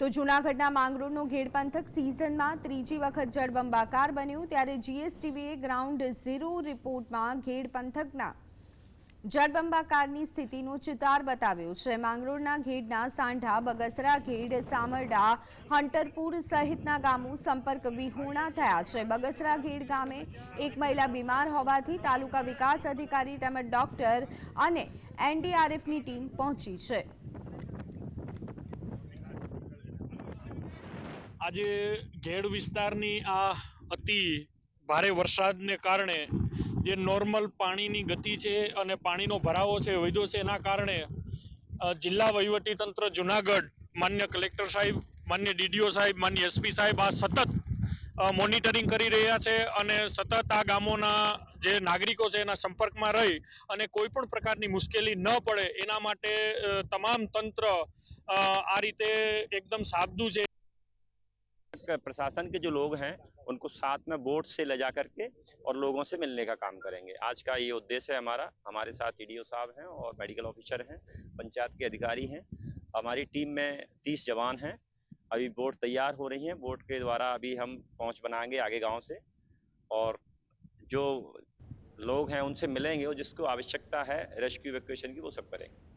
તો જૂનાગઢના માંગરોળનો ઘેડ પંથક સિઝનમાં ત્રીજી વખત જળબંબાકાર બન્યું ત્યારે જીએસટીવીએ ગ્રાઉન્ડ ઝીરો રિપોર્ટમાં ઘેડ પંથકના જળબંબાકારની સ્થિતિનો ચિતાર બતાવ્યો છે. માંગરોળના ઘેડના સાંઢા, બગસરા ઘેડ, સામરડા, હંટરપુર સહિતના ગામો સંપર્ક વિહોણા થયા છે. બગસરા ઘેડ ગામે એક મહિલા બીમાર હોવાથી તાલુકા વિકાસ અધિકારી તેમજ ડોક્ટર અને એનડીઆરએફની ટીમ પહોંચી છે. આજે ઘેડ વિસ્તારની આ અતિ ભારે વરસાદને કારણે જે નોર્મલ પાણીની ગતિ છે અને પાણીનો ભરાવો છે, વધ્યો છે, એના કારણે જિલ્લા વહીવટી તંત્ર જુનાગઢ, માન્ય કલેક્ટર સાહેબ, માન્ય ડીડીઓ સાહેબ, માન્ય એસપી સાહેબ આ સતત મોનિટરિંગ કરી રહ્યા છે અને સતત આ ગામોના જે નાગરિકો છે એના સંપર્કમાં રહી અને કોઈ પણ પ્રકારની મુશ્કેલી ન પડે, એના માટે તમામ તંત્ર આ રીતે એકદમ સાબદું છે प्रशासन के जो लोग हैं, उनको साथ में बोट से ले जा करके और लोगों से मिलने का काम करेंगे। आज का ये उद्देश्य है हमारा। हमारे साथ ईडीओ साहब हैं और मेडिकल ऑफिसर हैं, पंचायत के अधिकारी हैं। हमारी टीम में तीस जवान हैं। अभी बोट तैयार हो रही हैं। बोट के द्वारा अभी हम पहुँच बनाएँगे आगे गाँव से। और जो लोग हैं, उनसे मिलेंगे और जिसको आवश्यकता है रेस्क्यू इवैक्यूएशन की वो सब करेंगे।